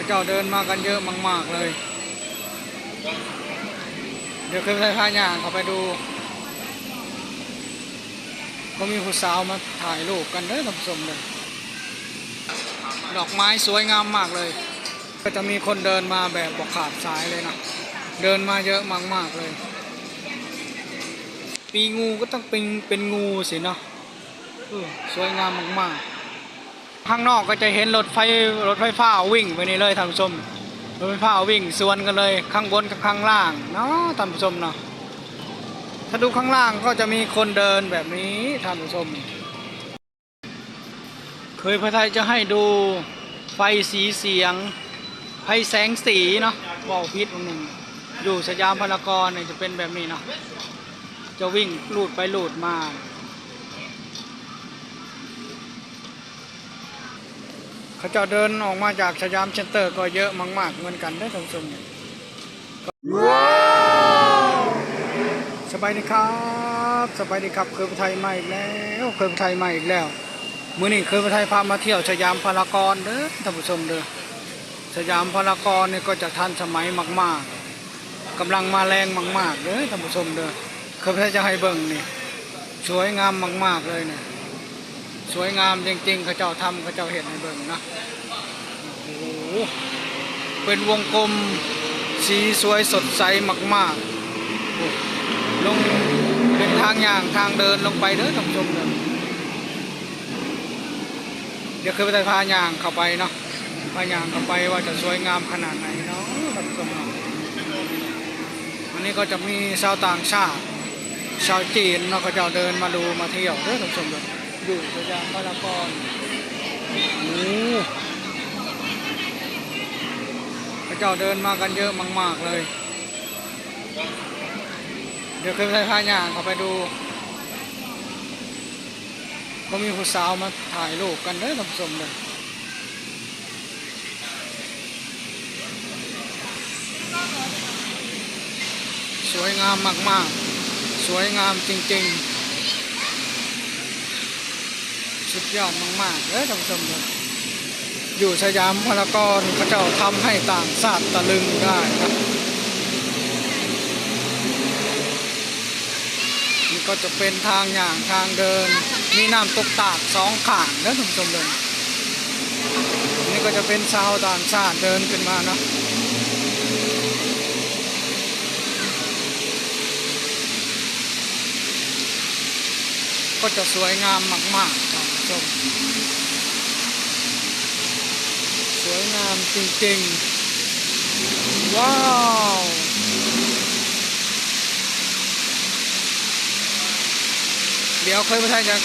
ระเจ้าเดินมากันเยอะมากๆเลย เดี๋ยวขึ้นไปพาย่างเขาไปดู ก็มีผู้สาวมาถ่ายรูปกันเด้อท่านผู้ชมเลยดอกไม้สวยงามมากเลย ก็จะมีคนเดินมาแบบบอกขาดสายเลยนะ เดินมาเยอะมากๆเลย ปีงูก็ต้องเป็นเป็นงูสินะสวยงามมากๆ ข้างนอกก็จะเห็นรถไฟรถไฟฟ้าวิ่งไปนี่เลยท่านผู้ชมรถไฟฟ้าวิ่งสวนกันเลยข้างบนกับข้างล่างเนาะท่านผู้ชมเนาะถ้าดูข้างล่างก็จะมีคนเดินแบบนี้ท่านผู้ชมเคยพระไทยจะให้ดูไฟสีเสียงไฟแสงสีเนาะบอกพิษอันหนึ่งอยู่สยามพารากอนเนี่ยจะเป็นแบบนี้เนาะจะวิ่งลูดไปลูดมา เขาเจะเดินออกมาจากสยามเซ็นเตอร์ก็เยอะมากๆเหมือนกันได้อท่านผู้ชมสบายดีครับสบายดีครับเคยไปไทยมาอีกแล้วเคยไปไทยมาอีกแล้วมื้อนี้เคยไปไทยพามาเที่ยวสยามพารากอนเด้อท่านผู้ชมเด้อสยามพารากอนเนี่ยก็จะทันสมัยมาก ๆกำลังมาแรงมากๆเด้อท่านผู้ชมเด้อเคยไปไทยจะให้เบิ่งนี่สวยงามมาก ๆเลยเนี่ย สวยงามจริงๆเขาเจ้าทำเขาเจ้าเห็นในเบิ่งนะโอ้โหเป็นวงกลมสีสวยสดใสมากๆลงเป็นทางย่างทางเดินลงไปเด้อท่านผู้ชมเด้อเดี๋ยวคือไปพาย่างเข้าไปเนาะพาย่างเข้าไปว่าจะสวยงามขนาดไหนเนาะท่านผู้ชมเนาะอันนี้ก็จะมีชาวต่างชาติชาวจีนเนาะเขาเจ้าเดินมาดูมาเที่ยวเด้อท่านผู้ชมเด้อ อยู่สยามพารากอนโอ้พระเจ้าเดินมากันเยอะมาก ๆ เลย เดี๋ยวขึ้นไปพาย่างเขาไปดู ก็มีผู้สาวมาถ่ายรูปกันเด้อท่านผู้ชมเลยสวยงามมาก ๆ สวยงามจริง ๆ สุดยอดมากๆเลยท่านผู้ชมเลยอยู่สยามพารากอนพระเจ้าทำให้ต่างชาติตะลึงได้ครับนี่ก็จะเป็นทางอย่างทางเดิน มีน้ำตกตาดสองขางนะท่านผู้ชมเลยนี่ก็จะเป็นชาวต่างชาติเดินขึ้นมาเนาะก็จะสวยงามมากๆท่านผู้ ชม สวยงามจริงๆ ว้าวเดี๋ยวเคยไปไทยจะ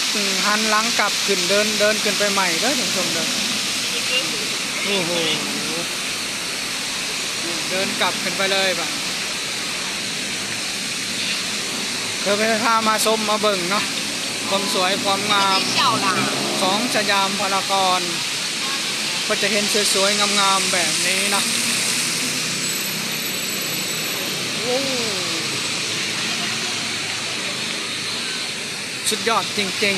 หันหลังกลับขึ้นเดินเดินขึ้นไปใหม่เด้อท่านผู้ชมเดินโอ้โหเดินกลับขึ้นไปเลยบ่ะเคยไปพามาชมมาเบิ่งเนาะ ความสวยความงาม小啦，ของสยามพารากอนก็จะเห็นสวยๆงามๆแบบนี้นะโอ้สุดยอดจริง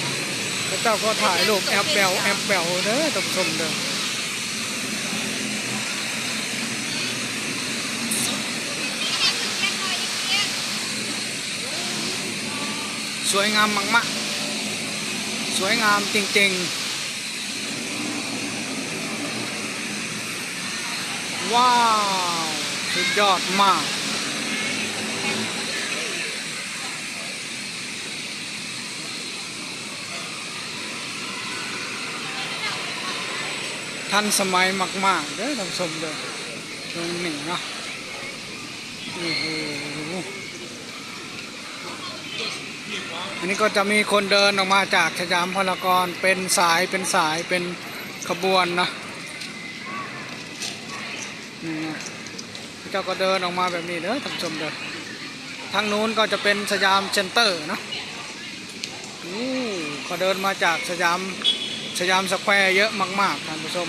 ๆพระเจ้าก็ถ่ายรูปแอปแบลแอปแบลเด้อท่านผู้ชมเด้อ สวยงามมากๆ สวยงามจริงๆ ว้าว สุดยอดมาก ทันสมัยมาก ๆ เด้อท่านผู้ชมเด้อตรงนี้เนาะโอ้โห อันนี้ก็จะมีคนเดินออกมาจากสยามพารากอนเป็นสายเป็นสายเป็นขบวนนะนี่ไงพระเจ้าก็เดินออกมาแบบนี้เด้อท่านผู้ชมเด้อทางนู้นก็จะเป็นสยามเซ็นเตอร์นะอู้เขาเดินมาจากสยามสยามสแควร์เยอะมากๆท่านผู้ชม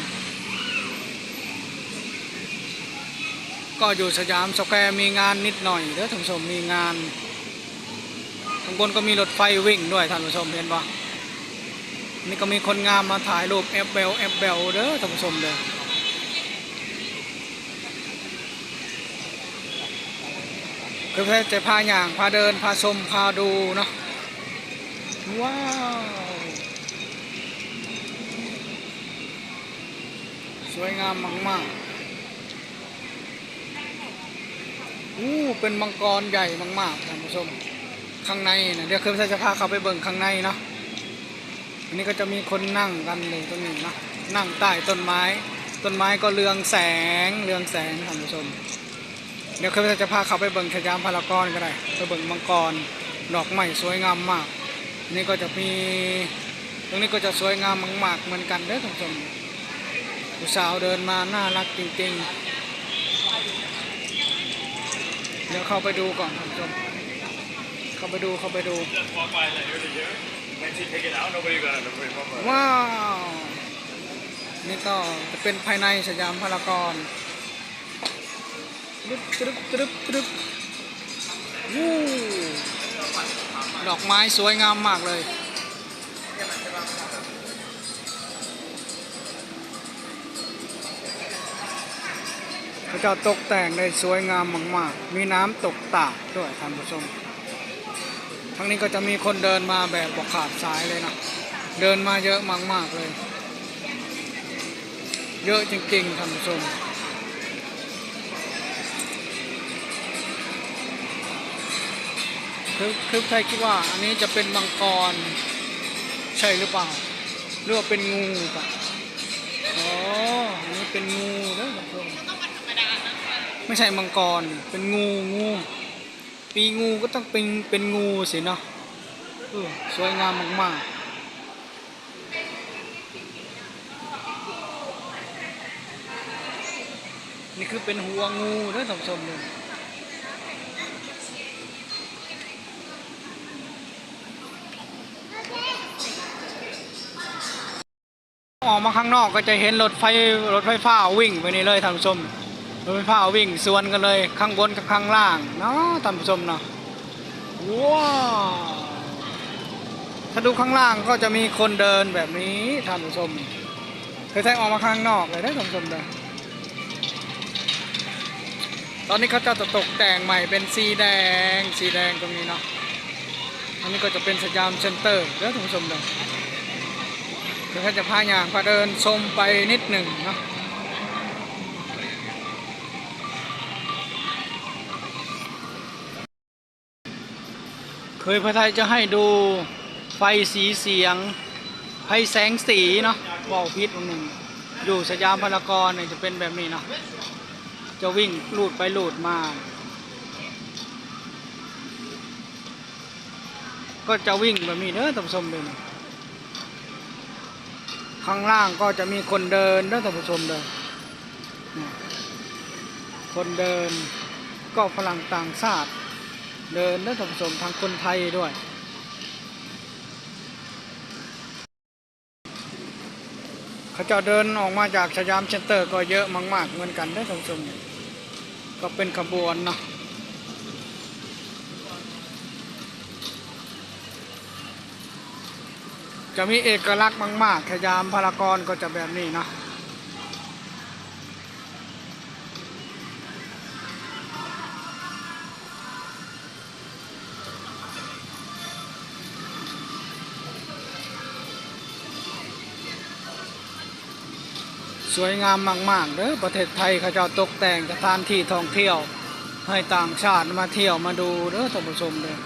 ก็อยู่สยามสแควร์มีงานนิดหน่อยเด้อท่านผู้ชมมีงาน ข้างบนก็มีรถไฟวิ่งด้วยท่านผู้ชมเห็นปะนี่ก็มีคนงามมาถ่ายรูปแอปเบลแอปเบลเด้อท่านผู้ชมเด้อคือเพื่อจะพาอย่างพาเดินพาชมพาดูเนาะว้าวสวยงามมากๆอู้เป็นมังกรใหญ่มากๆท่านผู้ชม ข้างในนะเดี๋ยวคือจะพาเขาไปเบิ่งข้างในเนาะอันนี้ก็จะมีคนนั่งกันเลยตรงนี้นะนั่งใต้ต้นไม้ ต้นไม้ก็เรืองแสงเรืองแสงท่านผู้ชม เดี๋ยวคือจะพาเขาไปเบิ่งสยามพารากอนก็ได้ไปเบิ่งมังกรดอกไม้สวยงามมากนี่ก็จะมีตรงนี้ก็จะสวยงามมากๆเหมือนกันเด้อท่านผู้ชมผู้สาวเดินมาน่ารักจริงๆ เดี๋ยวเข้าไปดูก่อนท่านผู้ชม เข้าไปดูเข้าไปดู ว้าว นี่ก็จะเป็นภายในสยามพารากอนตรึบตรึบตรึบตรึบวู้ดอกไม้สวยงามมากเลยพระเจ้าตกแต่งได้สวยงามมากๆ มีน้ำตกตากด้วยท่านผู้ชม ทั้งนี้ก็จะมีคนเดินมาแบบบอกขาดสายเลยนะ เดินมาเยอะมากๆเลย เยอะจริงๆท่านผู้ชมคือคือใครคิดว่าอันนี้จะเป็นมังกรใช่หรือเปล่า หรือว่าเป็นงูปะอ๋ออันนี้เป็นงูแล้วท่านผู้ชมไม่ใช่มังกรเป็นงูงู ปีงูก็ต้องเป็นเป็นงูสิเนาะสวยงามมากๆนี่คือเป็นหัวงูเด้อท่านผู้ชมเลยออกมาข้างนอกก็จะเห็นรถไฟรถไฟฟ้าวิ่งไปนี่เลยท่านผู้ชม รถไฟฟ้าวิ่งสวนกันเลยข้างบนกับข้างล่างเนาะท่านผู้ชมเนาะว้าวถ้าดูข้างล่างก็จะมีคนเดินแบบนี้ท่านผู้ชมเคยแทงออกมาข้างนอกเลยได้ท่านผู้ชมเลยตอนนี้เขาจะตกแต่งใหม่เป็นสีแดงสีแดงตรงนี้เนาะอันนี้ก็จะเป็นสยามเซ็นเตอร์เด้อท่านผู้ชมเลยเดี๋ยวเขาจะพาอย่างพาเดินชมไปนิดหนึ่งเนาะ เคยพระไทยจะให้ดูไฟสีเสียง ไฟแสงสีเนาะบอกพิษอันหนึ่ง อยู่สยามพารากอนเนี่ยจะเป็นแบบนี้เนาะจะวิ่งลูดไปลูดมา ก็จะวิ่งแบบนี้เด้อท่านผู้ชมเลยข้างล่างก็จะมีคนเดินเด้อท่านผู้ชมเด้อนี่คนเดินก็ฝรั่งต่างชาติ เดินและท่านผู้ชมทางคนไทยด้วย เขาจะเดินออกมาจากสยามเซ็นเตอร์ก็เยอะมาก ๆ เหมือนกันนะท่านผู้ชมก็เป็นขบวนเนาะจะมีเอกลักษณ์มาก ๆ สยามพารากอนก็จะแบบนี้นะ สวยงามมากๆเด้อประเทศไทยเขาเจ้าตกแต่งสถานที่ท่องเที่ยว ให้ต่างชาติมาเที่ยวมาดูเด้อท่านผู้ชมเด้อ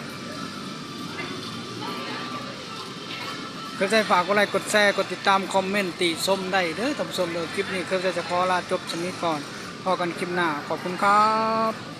เคยใช้ฝากกดไลค์กดแชร์กดติดตามคอมเมนต์ติชมได้เด้อท่านผู้ชมเด้อคลิปนี้เคยใจจะขอลาจบชนิดก่อนพอกันคลิปหน้าขอบคุณครับ